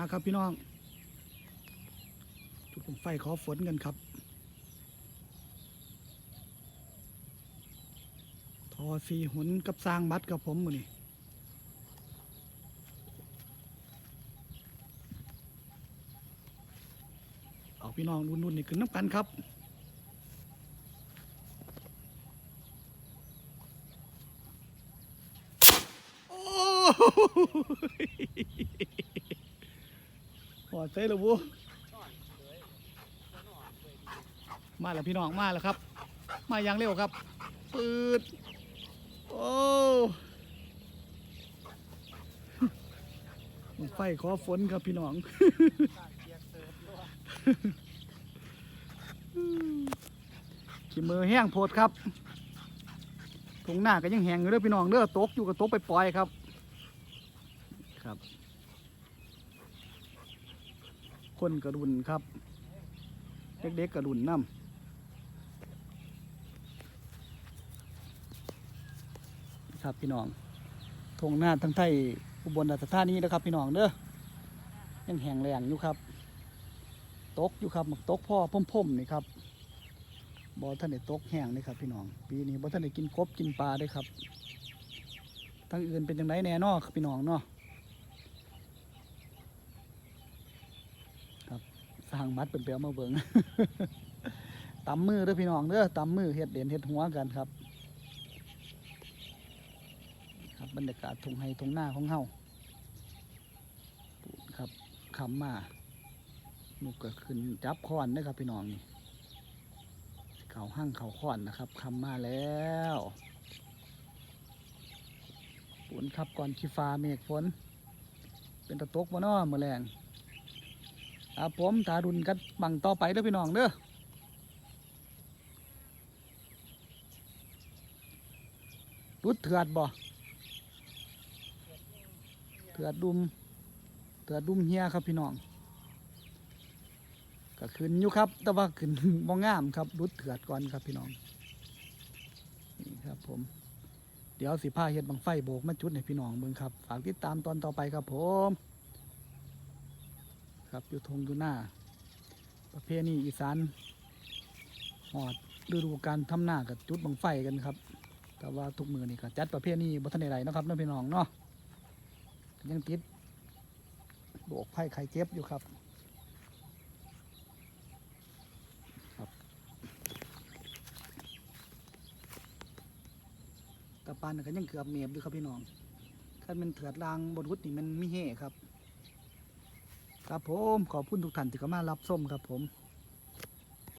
าครับพี่น้อง จุดผมไฟขอฝนกันครับ ทอสีหุนกับสร้างบัตรกับผมมือนี่เอาพี่น้องรุ่นๆนี่ขึ้นน้ำกันครับโอ้ ยหอดใจแล้วบูมาแล้วพี่น้องมาแล้วครับ มาอย่างเร็วครับปืดโอ้ไฟขอฝนครับพี่น้องขีมือแห้งโพดครับทงหน้าก็ยังแห้งอยู่เด้อพี่น้องเด้อตกอยู่กับตกไปปล่อยครับ ครับ คนกระดุนครับ เด็กๆกระดุนน้ำครับพี่น้องทงหน้าทั้งไทยอุบลราชธานีนะครับ พี่น้องเด้อยังแห้งแรงอยู่ครับ ตกอยู่ครับหมักตกพ่อพ่มๆนี่ครับบ่ท่านได้ตกแห้งนี่ครับ พี่น้อง ปีนี้บ่ท่านได้กินกบกินปลาได้ครับทั้งอื่นเป็นยังไงแน่นอครับพี่น้องเนาะครับส ร้างมัดเป็นเปียวมาเบิงตำมือเด้อพี่น้องเด้อตำมือเฮ็ดเด่นเฮ็ดหัวกันครับ ครับบรรยากาศทงไฮทงหน้าของเฮาครับคำมานุกก็ขึ้นจับคอนนะครับพี่น้องนี่เขาห้างเขาคอนนะครับคำมาแล้วฝนครับก่อนขี้ฟ้าเมฆฝน เป็นตะตกมาน้อมือแรง ครับผมทารุนกันบังต่อไปเด้อพี่น้องเด้อรุดเถือดบ่เถือดดุมเถือดดุมเฮียครับพี่น้องก็ขึ้นอยู่ครับ แต่ว่าขึ้นบ่งามครับรุดเถือดก่อนครับพี่น้องนี่ครับผมเดี๋ยวสิผ้าเฮ็ดบังไฟโบกมาจุดให้พี่น้องเบิ่งครับ ฝากติดตามตอนต่อไปครับผม ครับอยู่ทงอยู่หน้า ประเพณีอีสานหอดฤดูการทำหน้ากับจุดบังไฟกันครับ แต่ว่าทุกมือนี่ก็จัดประเพณีบ่ทันได้ไรนะครับน้องพี่น้องเนาะยังติดโรคภัยไข้เจ็บอยู่ครับครับตะปานก็ยังเกือบเมียบอยู่ครับพี่น้องถ้ามันเถือดรางบนวุฒินี่มันไม่เห่ครับ ครับผมขอบคุณทุกท่านที่เข้ามารับส้มครับผม